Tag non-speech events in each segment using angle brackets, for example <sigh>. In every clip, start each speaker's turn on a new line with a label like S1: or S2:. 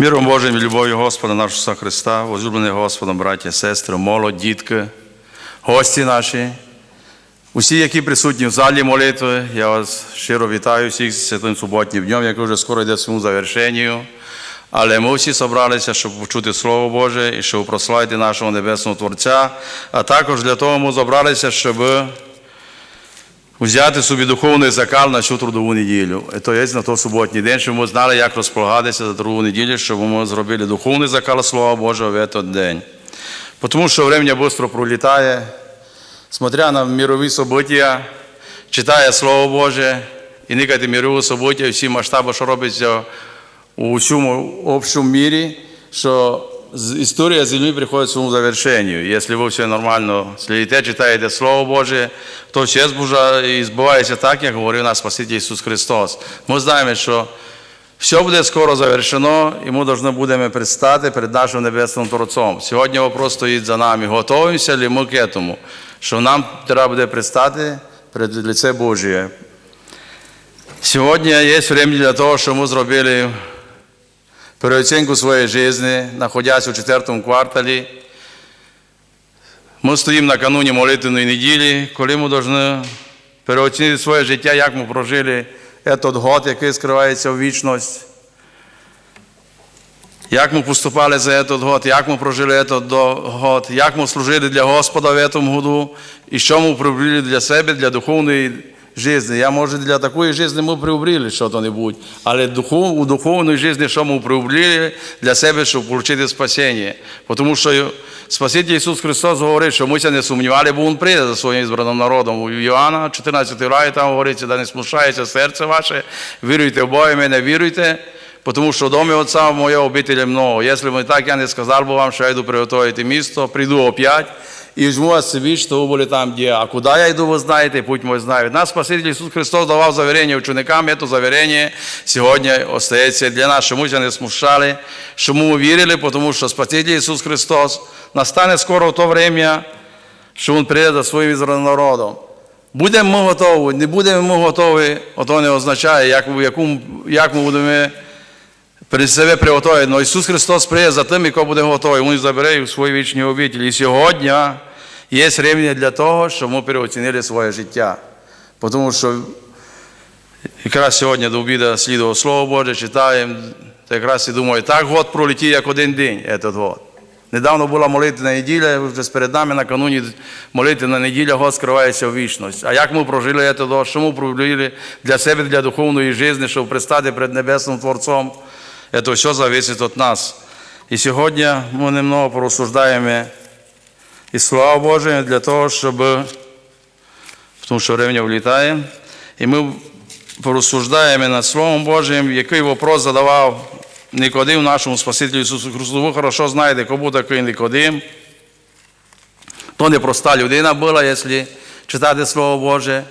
S1: Миром Божим і любов'ю Господа нашого Христа, возлюблені Господом, браті, сестри, молодь, дітки, гості наші, усі, які присутні в залі молитви, я вас щиро вітаю всіх з святим суботнім днем, який вже скоро йде своєму завершенню. Але ми всі зібралися, щоб почути Слово Боже і щоб прославити нашого Небесного Творця, а також для того ми зібралися, щоб взяти собі духовний закал на цю трудову неділю. То є на той суботній день, щоб ми знали, як розполагатися за трудову неділю, щоб ми зробили духовний закал Слова Божого в цей день. Тому що время швидко пролітає, смотря на мирові события, читає Слово Боже, і никати мирові события, всі масштаби, що робиться у всьому общому мірі, що з- історія землі приходить к своєму завершенню. Якщо ви все нормально слідите, читаєте Слово Боже, то все збувається так, як говорив наш Спаситель Ісус Христос. Ми знаємо, що все буде скоро завершено, і ми повинні будемо предстати перед нашим Небесним Творцом. Сьогодні вопрос стоїть за нами. Готуємося ли ми к этому, що нам треба буде предстати перед лице Божє. Сьогодні є время для того, щоб ми зробили переоцінку своєї житті, знаходясь у четвертому кварталі. Ми стоїмо накануні молитвеної неділі, коли ми повинні переоцінити своє життя, як ми прожили цей год, який скривається в вічність. Як ми поступали за цей год, як ми прожили цей год, як ми служили для Господа в цьому году, і що ми приобрели для себе, для духовної житті. Я, може, для такої житті ми приобрели що-то-небудь, але у духовній житті, що ми приобрели для себе, щоб отримати спасіння. Тому що Спаситель Ісус Христос говорить, що ми не сумнівали, бо Він прийде за своїм збраним народом. У Йоанна, 14 главі, там говориться, да не смущається серце ваше, віруйте в Бога, мене віруйте, тому що в домі Отця моєго обителя много. Якщо би так, я не сказав би вам, що я йду приготувати місто, прийду опять, і візьму вас собі, що ви були там, де. А куди я йду, ви знаєте, путь мой знаю. Нас Спаситель Ісус Христос давав заверення ученикам, це заверення сьогодні остається для нас, що ми не смущали, що ми вірили, тому що Спаситель Ісус Христос настане скоро в то время, що Він прийде за своїм народом. Будемо ми готові, не будемо ми готові, ото не означає, як, яку, як ми будемо перед себе приготовити. Но Ісус Христос прийде за тим, який буде готовий. Він забере їх в свої вічні обителі. І сьогодні є времени для того, щоб ми переоцінили своє життя. Тому що якраз сьогодні до обіду слідував Слово Боже, читаємо, то якраз і думаю, так год пролетів, як один день, этот год. Недавно була молитвена неділя, вже перед нами накануні молитвена неділя, Год скривається в вічність. А як ми прожили це що ми прожили для себе, для духовної житті, щоб пристати перед Небесним Творцом, це все залежить від нас. І сьогодні ми немного порозсуждаємо і слава Божа для того, щоб, тому що время влітає, і ми порозсуждаємо над Словом Божим, який вопрос задавав Никодим нашому Спасителю Ісусу Христу. Ви хорошо знаєте, був такий Никодим. То не проста людина була, якщо читати Слово Боже.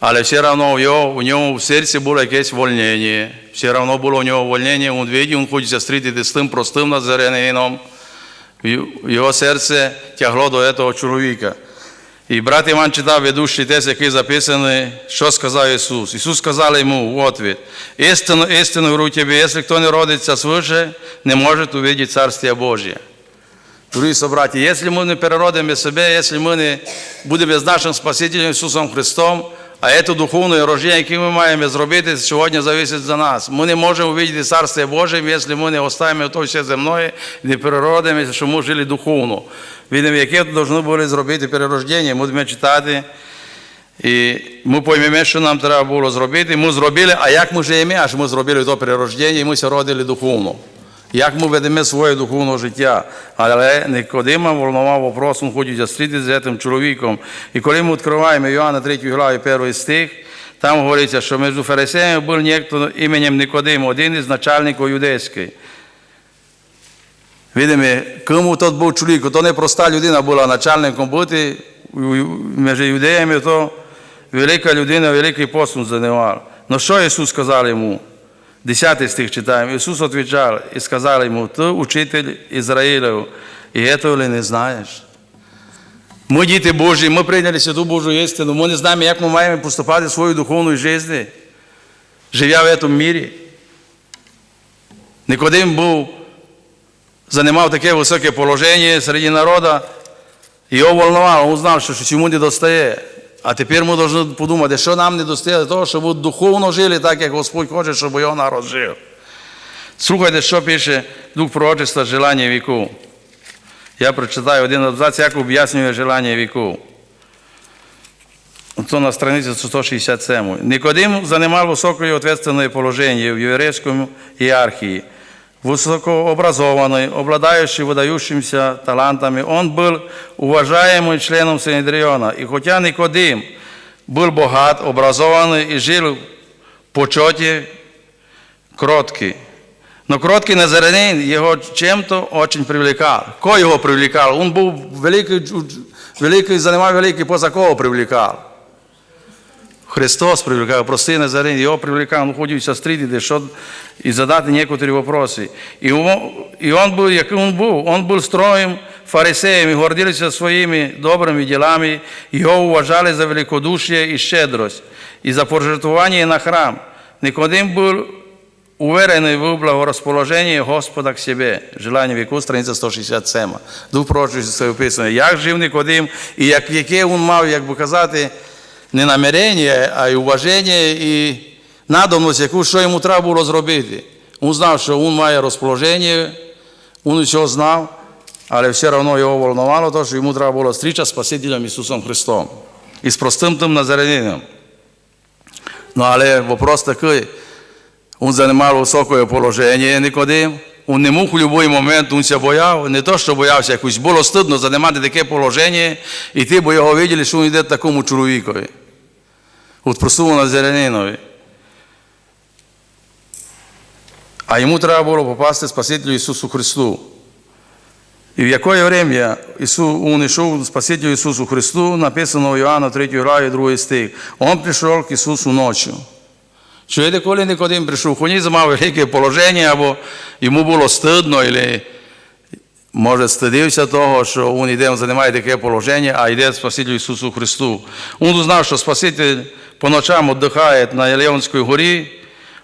S1: Але все одно в його, у нього в серці було якесь вольнення. Все одно було у нього вольнення, він видів, він хоче зустрітися з тим простим назаренином. Його серце тягло до цього чоловіка. І брат Іван читав ведущий тест, який записаний, що сказав Ісус. Ісус сказав йому в ответ, істину, істину говорю тобі, якщо хто не родиться свише, не може увидіти Царствие Божє. Дорогі собраті, якщо ми не переродимо себе, якщо ми не будемо з нашим Спасителем Ісусом Христом, а це духовне рождення, яке ми маємо зробити, сьогодні залежить за нас. Ми не можемо увидіти Царствие Боже, якщо ми не оставимо то все земне не переродимося, що ми жили духовно. Видимо, яке повинні були зробити перерождення, будемо читати. І ми поймемо, що нам треба було зробити. Ми зробили, а як ми живемо, аж ми зробили то перерождення, і ми родили духовно. Як ми ведемо своє духовне життя. Але Никодима волнував вопрос, він хоче зустрітися з цим чоловіком. І коли ми відкриваємо Йоанна 3 главі 1 стих, там говориться, що між фарисеями був ніхто іменем Никодим, один із начальників юдейських. Видимо, кому тот був чоловік, то не проста людина була начальником бути між юдеями, то велика людина, великий посуд займав. Ну що Ісус сказав йому? Десятий стих читаємо. Ісус відповідав і сказав йому, ти учитель Ізраїлів, і цього ли не знаєш? Ми діти Божі, ми прийняли святу Божу істину, ми не знаємо, як ми маємо поступати в свою духовну життя, живя в цьому мірі. Никодим був, займав таке високе положення серед народу, його волновало, він знав, що чому не достає. А тепер ми повинні подумати, що нам не достає того, щоб духовно жили так, як Господь хоче, щоб його народ жив. Слухайте, що пише Дух пророчества «Желання віку». Я прочитаю один абзац, як об'яснює желання віку. То на страниці 167. Никодим занимал высокое ответственное положение в еврейском иерархии Высокообразованный, обладающий выдающимися талантами, он был уважаемым членом Синедриона. И хотя Никодим был богат, образованный и жил в почете, кроткий. Но кроткий Назарянин его чем-то очень привлекал. Кто его привлекал? Он был великий, великий занимал великий пост, кого привлекал? Христос привлекал, простый Назарин, его привлекал, он ходил со стріти, що, і задати некоторі вопроси. І он, і он був, який він був, він був строєм фарисеєм і гордився своїми добрими ділами, його вважали за великодушие і щедрость, і за пожертвування на храм. Никодим був уверений в благорозположенні Господа к себе. Желання віку, страниця 167. Дух пророчості це описано. Як жив Никодим, і як, яке він мав, як би казати, не намірення, а й уваження і надобність, яку що йому треба було зробити. Він знав, що він має розположення, він все знав, але все одно його волнувало, то, що йому треба було зустріча з Спасителем Ісусом Христом і з простим тим назаренином. Ну, але вопрос такий, він займав високе положення Никодим, він не мог у будь-який момент, він бояв, не то, що боявся якось, було стидно займати таке положення, і ти, бо його виділи, що він йде такому чоловікові. От простому назаренинові. А йому треба було попасти Спасителю Ісусу Христу. І в яке время Ісус, Он йшов Спасителю Ісусу Христу, написано в Іоанна 3 главі 2 стих. Он прийшов к Ісусу ночі. Чуєте, коли Никодим прийшов, хоні мав велике положення, або йому було стидно, або може стидився того, що він йде, займає таке положення, а йде Спасителю Ісусу Христу. Він знав, що Спаситель по ночам віддихає на Єлеонській горі,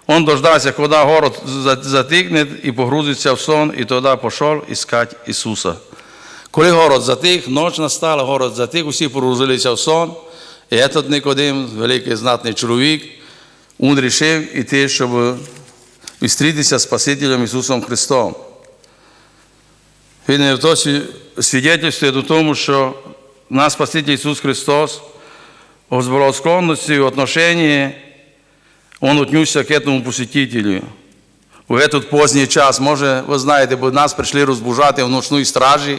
S1: Он дождався, коли город затихне і погрузиться в сон, і тоді пішов іскати Ісуса. Коли город затих, ніч настала, город затих, усі погрузилися в сон, і этот Никодим, великий знатний чоловік, він вирішив іти, щоб зустрітися з Спасителем Ісусом Христом. Він то свідчує до тому, що наш Спаситель Ісус Христос в благосклонности, в отношении Он отнесся к этому посетителю. В этот поздний час, може, ви знаєте, бо нас прийшли розбужати в ночній стражі.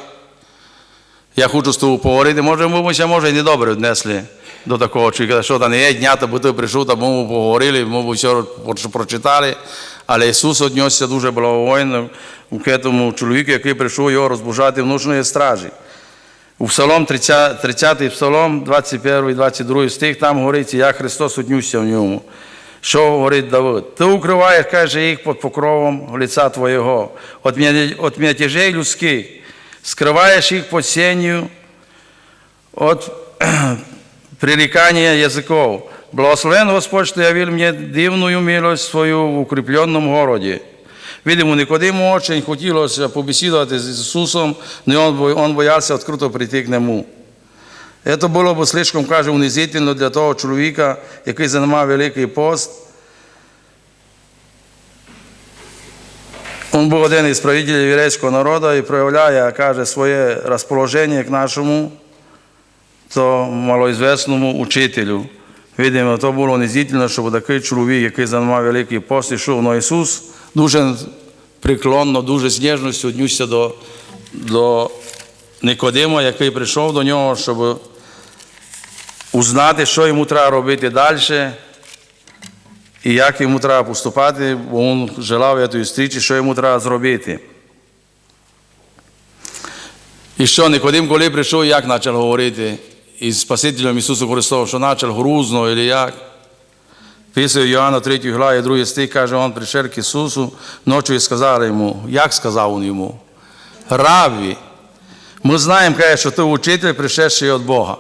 S1: Я хочу з тобою поговорити, може, ми ще, може, і не добре віднесли до такого чоловіка, що там не є дня, бо ти прийшов, та ми поговорили, ми все прочитали. Але Ісус віднесся дуже благовойно к этому чоловіку, який прийшов його розбужати в ночної стражі. У Псалом 30, 30 Псалом, 21 і 22 стих, там говориться, як Христос віднесся в ньому. Що говорить Давид? Ти укриваєш, каже, їх під покровом лица Твоєго, від м'ятежей людських, скриваєш їх під сенью від <clears throat> прирікання язиков. Благословен Господь, що явил мені дивну милость свою в укріпленому городі. Видимо, Никодиму очень хотілося побесідувати з Ісусом, але він боявся відкрито прийти к Нему. Це було б слишком, каже, унизительно для того чоловіка, який займав великий пост. Він був один із правителів єврейського народу і проявляє, каже, своє розположення к нашому, то малоізвесному учителю. Видимо, то було унизительно, щоб такий чоловік, який займав великий пост, ішов. Но Ісус дуже приклонно, дуже з ніжністю віднісся до, до Никодима, який прийшов до нього, щоб узнати, що йому треба робити далі, і як йому треба поступати, бо він желав цієї зустрічі, що йому треба зробити. І що Никодим, коли прийшов, як почав говорити із Спасителем Ісусом Христом, що почав грузно, або як? Писав Йоанна 3 главі, 2 стих, каже, він прийшов к Ісусу ночі і сказав йому, як сказав він йому? Раві, ми знаємо, каже, що ти учитель, прийшовший від Бога.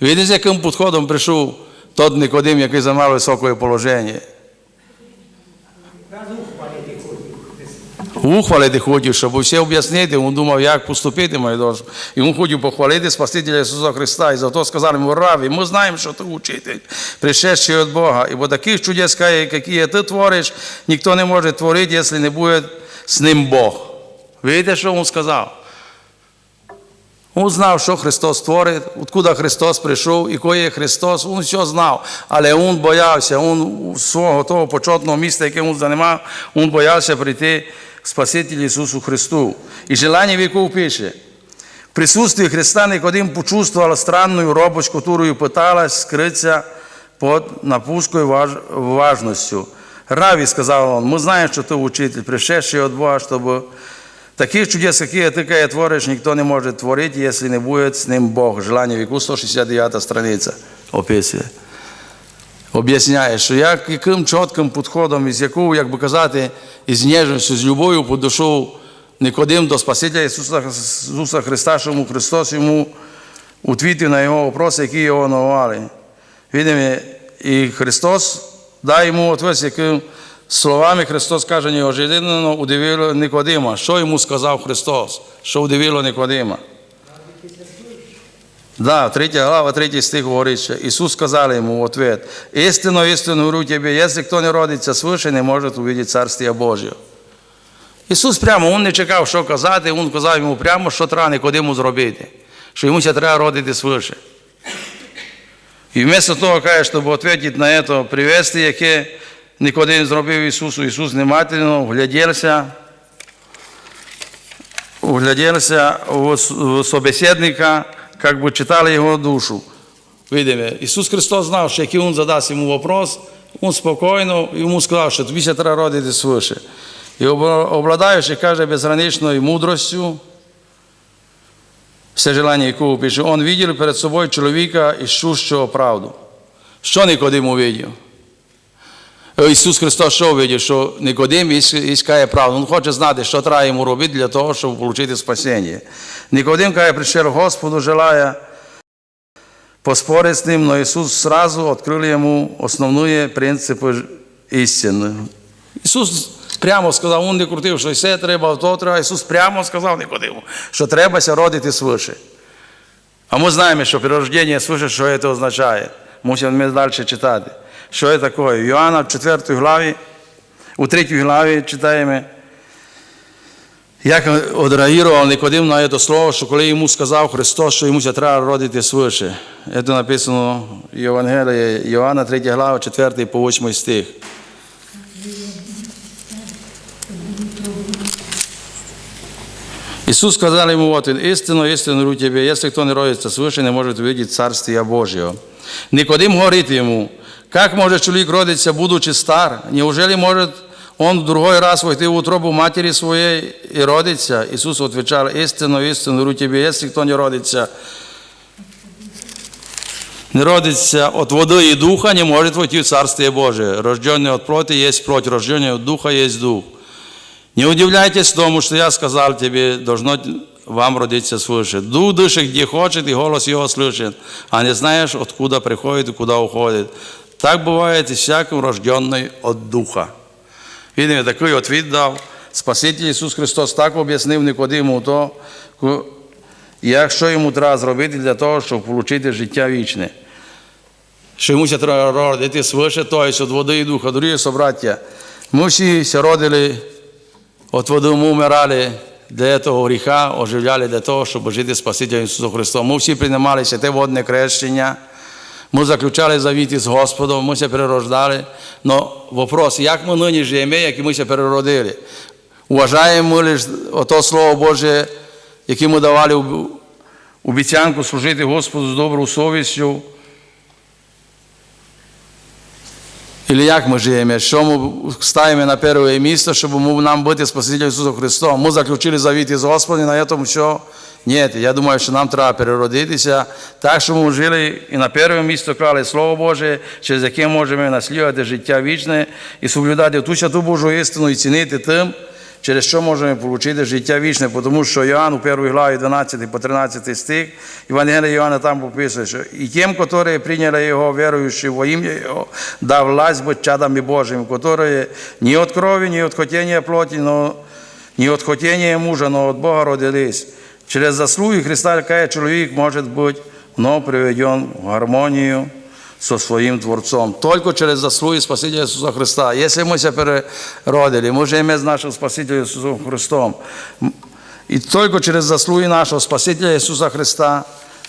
S1: Видите, з яким підходом прийшов тот Никодим, який займав високе положення.
S2: Раз ухвалити хотів.
S1: Ухвалити хотів, щоб все об'яснити, він думав, як поступити має должен. І він хотів похвалити Спасителя Ісуса Христа. І зато сказали йому, Раві, ми знаємо, що ти учитель, пришедший від Бога. Ибо таких чудес, які ти твориш, ніхто не може творити, якщо не буде з ним Бог. Видите, що він сказав? Він знав, що Христос творить, откуда Христос прийшов і кой є Христос, він все знав, але він боявся, він свого того почетного місця, яке він займав, він боявся прийти к Спасителю Ісусу Христу. І желання віков пише, в присутствии Христа Никодим почувствовал странную робость, которую пыталась скрыться под напускной важ... важностью. Рави, сказал он, мы знаем, что ты учитель, пришедший от Бога, чтобы таких чудес, какие ты кая творишь, никто не может творить, если не будет с ним Бог. Желание веку 169 страниця описує. Об'ясняє, що як, яким чітким підходом, із якою, як би казати, із ніжністю, з любов'ю підійшов Никодим до Спасителя Ісуса, Ісуса Христа, що йому Христос йому відповів на його вопроси, які його новали. Видимо, і Христос дає йому відповідь, яким словами Христос каже, неожиданно удивило Никодима. Що йому сказав Христос? Що удивило Никодима? Да, третья глава, третий стих говорит, что Иисус сказал ему в ответ, «Истинно, истинно говорю тебе, если кто не родится свыше, не может увидеть Царствие Божье». Ісус прямо, Він не чекав, що казати, Він казав йому прямо, що треба Никодиму зробити, що йому ще треба родити свише. І вместо того, каже, щоб відповідати на це привести, яке Никодим зробив Ісусу, Ісус внимательно вглядівся, вглядівся в собеседника, як бы читали его душу. Видимо, Иисус Христос знал, что если он задаст ему вопрос, он спокойно ему сказал, что тобі ще треба родити свыше. І обладаючи, каже, безграничною мудростю, все желання, якого пише, он видел перед собою чоловіка, іщущого правду. Що Никодим увидів? Ісус Христос що увидів? Що Никодим іскає правду. Він хоче знати, що треба йому робити для того, щоб отримати спасіння. Никодим, каже, прийшов Господу, желає поспорити з ним, но Ісус сразу відкрив йому основні принципи істини. Ісус прямо сказав, він не крутив, що все треба, то треба. Ісус прямо сказав Никодиму, що требася родити свише. А ми знаємо, що перерождення свише, що це означає. Мусимо ми далі читати. Що таке? В Йоанна в 4 главі, у 3 главі читаємо, як одреагував Никодим на це слово, що коли йому сказав Христос, що йому треба родити свише. Це написано в Євангелії Йоанна 3 глава, 4 по 8 стих. Иисус сказал ему, вот, истину, истину говорю тебе, если кто не родится свыше, не может увидеть Царствие Божьего. Никодим говорит ему, как может человек родиться, будучи стар? Неужели может он в другой раз войти в утробу матери своей и родиться? Иисус отвечал, истину, истину говорю тебе, если кто не родится, не родится от воды и духа, не может войти в Царствие Божие. Рожденный от плоти есть плоть, рожденный от духа есть дух. Не удивляйтесь тому, что я сказал тебе, должно вам родиться свыше. Дух дышит, где хочет, и голос его слышит, а не знаешь, откуда приходит и куда уходит. Так бывает и всяким рожденный от Духа. Видимо, такий ответ дав Спаситель Ісус Христос так об'яснив Никодиму то, як що йому треба зробити для того, щоб отримати життя вічне. Що йому треба родити свише, то від води і духа. Дорогі собраття, ми всі се родили от води ми вмирали для того гріха, оживляли для того, щоб жити Спасителем Ісусом Христом. Ми всі приймали те водне крещення, ми заключали завіти з Господом, ми се перерождали. Но вопрос, як ми нині живемо, як ми се переродили? Уважаємо ми лише ото Слово Боже, яке ми давали обіцянку служити Господу з доброю совістю, Или як ми живемо, що ми ставимо на перше місце, щоб нам бути Спасителем Ісусом Христом. Ми заключили завіт із Господом, на цьому все. Ні, я думаю, що нам треба переродитися так, щоб ми жили і на перше місце клали Слово Боже, через яке можемо наслідувати життя вічне і соблюдати ту святу Божу істину і цінити тим, через що можемо отримати життя вічне, тому що Йоанн у 1 главі 12 по 13 стих, Євангелія Йоанна там описує, що і тим, які прийняли Його, віруючи во ім'я Його, дав власть бути чадами Божими, які ні від крові, ні від хотіння плоті, не от хотения мужа, но от Бога родились. Через заслуги Христа кая человек может быть вновь приведен в гармонию со своим Творцом. Только через заслуги Спасителя Иисуса Христа. Если мы себя переродили, мы живем с нашим Спасителем Иисусом Христом. И только через заслуги нашего Спасителя Иисуса Христа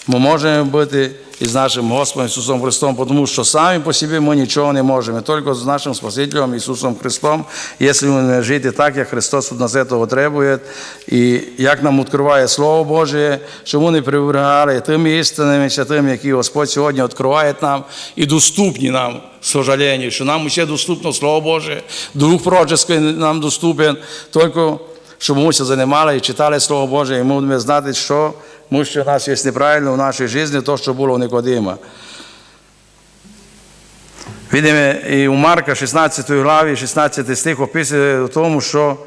S1: ми можемо бути із нашим Господом Ісусом Христом, тому що самі по собі ми нічого не можемо, тільки з нашим Спасителем Ісусом Христом, якщо ми не жити так, як Христос від нас цього требує, і як нам відкриває Слово Боже, щоб ми не приберігали тими істинами, святими, які Господь сьогодні відкриває нам і доступні нам, сожалению, що нам ще доступно Слово Боже, Дух Пророческий нам доступен, тільки щоб ми все займали і читали Слово Боже, і ми будемо знати, що тому що у нас є неправильно в нашій житті то, що було у Никодима. Видимо, і у Марка 16 главі, 16 стих описує в тому, що,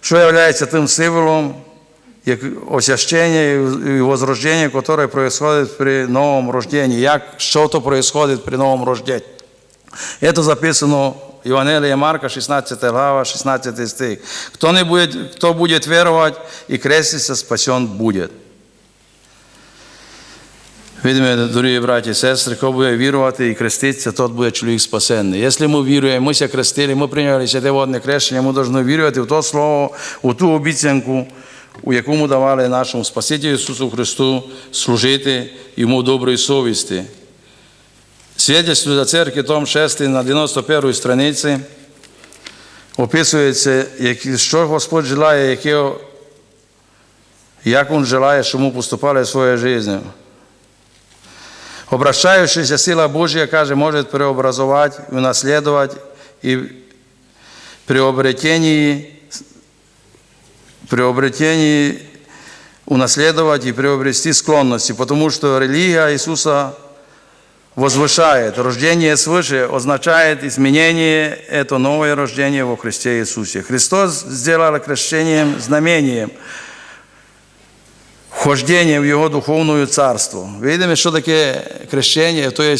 S1: що є тим символом, як освящення і возрождення, яке происходит при новому рожденні. Як, що то происходит при новому рожденні. Это записано в Марка, 16 глава, 16 стих. Кто, не будет, кто будет веровать и креститься, спасен будет. Видимо, дорогі браті і сестри, хто буде вірувати і креститися, тот буде чоловік спасенний. Якщо ми віруємо, ми ся крестили, ми прийняли святе водне крещення, ми повинні вірувати в то слово, у ту обіцянку, у яку ми давали нашому Спасителю Ісусу Христу служити йому доброї совісті. Свідчення за церкви, том 6 на 91 страниці, описується, що Господь желає, як Він желає, щоб ми поступали в своїй житті. Обращающаяся сила Божья, каже, может преобразовать, унаследовать и приобретении, приобретении унаследовать и приобрести склонности, потому что религия Иисуса возвышает. Рождение свыше означает изменение, это новое рождение во Христе Иисусе. Христос сделал крещением знамением – вхождение в Його духовне царство. Видимо, що таке крещення, то є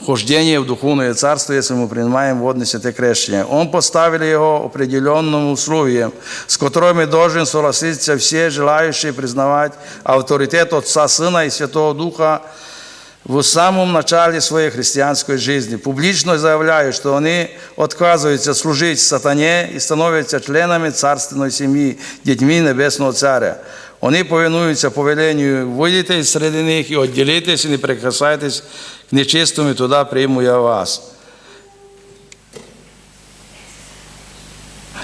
S1: вхождение в духовное царство, если мы принимаем водное святое крещение. Он поставил его определенным условием, с которыми должен согласиться все желающие признавать авторитет Отца, Сына и Святого Духа в самом начале своей христианской жизни. Публично заявляют, что они отказываются служить сатане и становятся членами царственной семьи, детьми Небесного Царя. Вони повинуються повеленню вийдете серед них і відділитесь, і не прикасайтесь к нечистому, і туди прийму я вас.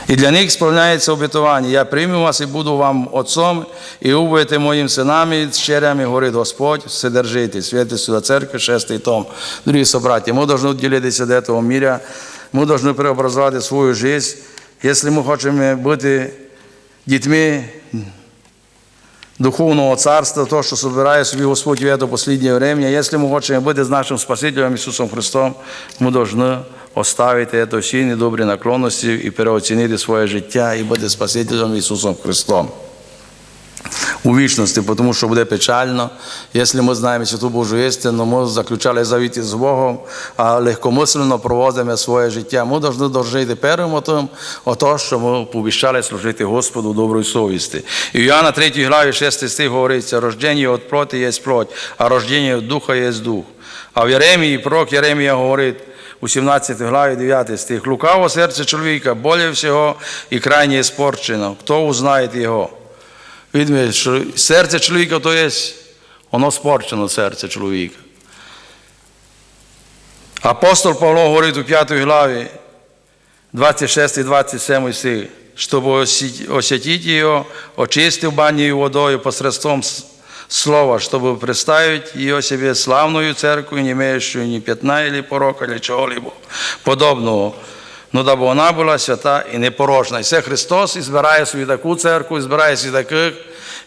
S1: І для них сповняється обітування. Я прийму вас і буду вам отцом, і будете моїм синами, щерями, говорить Господь, все держите. Святи сюди церкви, шестий том. Дорогі собраті, ми повинні відділитися від цього мира, ми повинні преобразувати свою життя. Якщо ми хочемо бути дітьми духовного царства, то, що собирає собі Господь в это последнее время. Если мы хотим быть с нашим Спасителем Иисусом Христом, мы должны оставити это всі недобрі наклонності і переоцінити своє життя і бути Спасителем Ісусом Христом. У вічності, тому що буде печально, якщо ми знаємо святу Божу істину, ми заключали завіти з Богом, а легкомислено проводимо своє життя. Ми повинні дожити першим тим, ото, що ми повіщали служити Господу доброї совісті. І в Іоанна 3 главі 6 стих говориться, рождення від плоті є плоть, а рождення від духа є дух. А в Єремії, пророк Єремія говорить, у 17 главі 9 стих, лукаво серце чоловіка, более всього і крайне спорчено. Хто узнає його? Видимо, що серце чоловіка то є, воно спорчено серце чоловіка. Апостол Павло говорить у 5 главі 26 і 27 стих, щоб освятити його, очистив банною водою посредством слова, чтобы представить ее себе славную церковь, не имеющую ни пятна или порока, или чего-либо подобного. Ну даби вона була свята і непорожна. І це Христос і збирає свою таку церкву, і збирає свій таких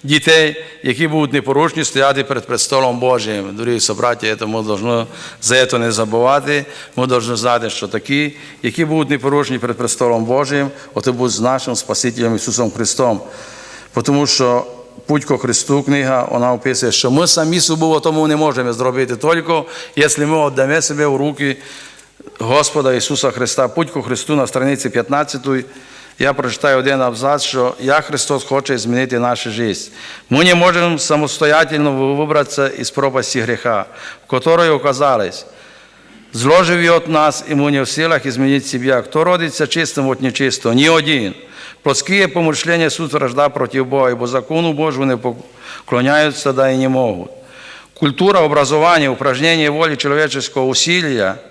S1: дітей, які будуть непорушні стояти перед престолом Божим. Дорогі собраті, ми повинні за це не забувати. Ми повинні знати, що такі, які будуть непорушні перед престолом Божим, от будуть з нашим Спасителем Ісусом Христом. Тому що Путь ко Христу книга, вона описує, що ми самі собою тому не можемо зробити, тільки якщо ми віддамо себе в руки Господа Ісуса Христа. Путь ко Христу на страниці 15 я прочитаю один абзац, що як Христос хоче змінити нашу життя. Ми не можемо самостоятельно вибратися із пропасті гріха, в якій оказались. Зло живе от нас, и мы не в силах изменить себя. Кто родится чистым от нечистого? Ни один. Плотские помышления суд вражда против Бога, ибо закону Божьему не поклоняются, да и не могут. Культура образования, упражнение воли человеческого усилия –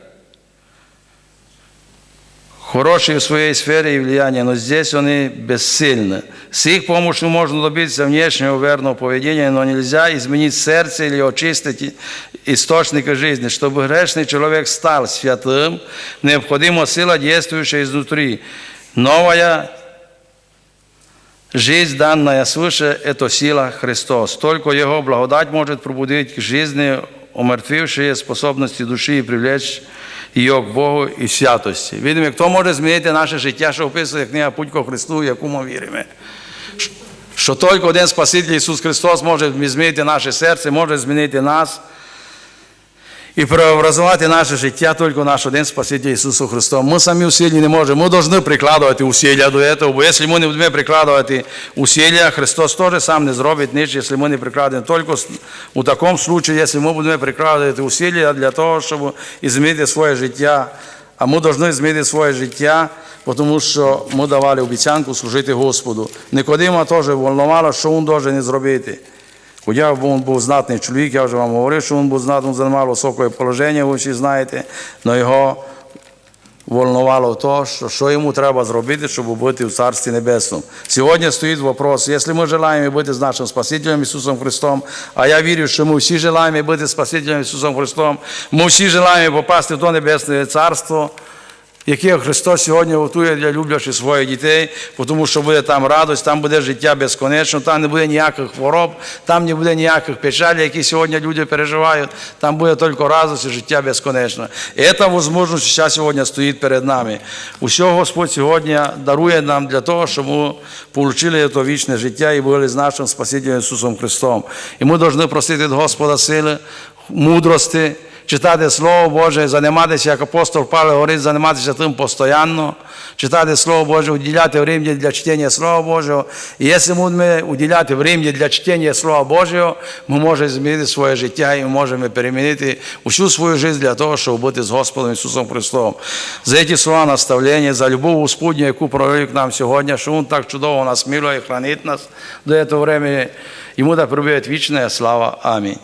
S1: хорошие в своей сфере и влияния, но здесь они бессильны. С их помощью можно добиться внешнего верного поведения, но нельзя изменить сердце или очистить источники жизни. Чтобы грешный человек стал святым, необходима сила, действующая изнутри. Новая Жизнь, данная свыше, это сила Христос. Только Его благодать может пробудить к жизни умертвившие способности души и привлечь к Богу і святості. Відомо, хто може змінити наше життя, що описує книга Путь ко Христу, в яку ми віримо. Що тільки один Спаситель Ісус Христос може змінити наше серце, може змінити нас і преобразувати наше життя тільки наш один Спаситель Ісусу Христу. Ми самі усилля не можемо. Ми повинні прикладувати усилля до цього, бо якщо ми не будемо прикладувати усилля, Христос теж сам не зробить ніч, якщо ми не прикладемо. Тільки у такому випадку, якщо ми будемо прикладувати усилля для того, щоб змінити своє життя, а ми повинні змінити своє життя, тому що ми давали обіцянку служити Господу. Никодима теж волнувало, що він повинен зробити. Хоча він був знатний чоловік, я вже вам говорив, що він був знатний, займав високе положення, ви всі знаєте, але його волнувало то, що, що йому треба зробити, щоб бути в Царстві Небесному. Сьогодні стоїть вопрос, якщо ми желаємо бути з нашим Спасителем Ісусом Христом, а я вірю, що ми всі желаємо бути Спасителем Ісусом Христом, ми всі желаємо попасти в то Небесне Царство, яке Христос сьогодні готує для люблячих своїх дітей, тому що буде там радость, там буде життя безконечно, там не буде ніяких хвороб, там не буде ніяких печалей, які сьогодні люди переживають, там буде тільки радость і життя безконечно. І ця можливість зараз сьогодні стоїть перед нами. Усього Господь сьогодні дарує нам для того, щоб ми отримали це вічне життя і були з нашим Спасителем Ісусом Христом. І ми повинні просити Господа сили, мудрості, читати Слово Боже, займатися, як апостол Павло говорить, займатися тим постійно, читати Слово Боже, уділяти время для чтення Слова Божого. І якщо ми уділяти время для чтення Слова Божого, ми можемо змінити своє життя і можемо перемінити усю свою життя для того, щоб бути з Господом Ісусом Христом. За ці слова наставлення, за любов Господню, яку провели к нам сьогодні, що Він так чудово нас милує і хранить нас до цього времени. Йому да прибуде вічна слава. Амінь.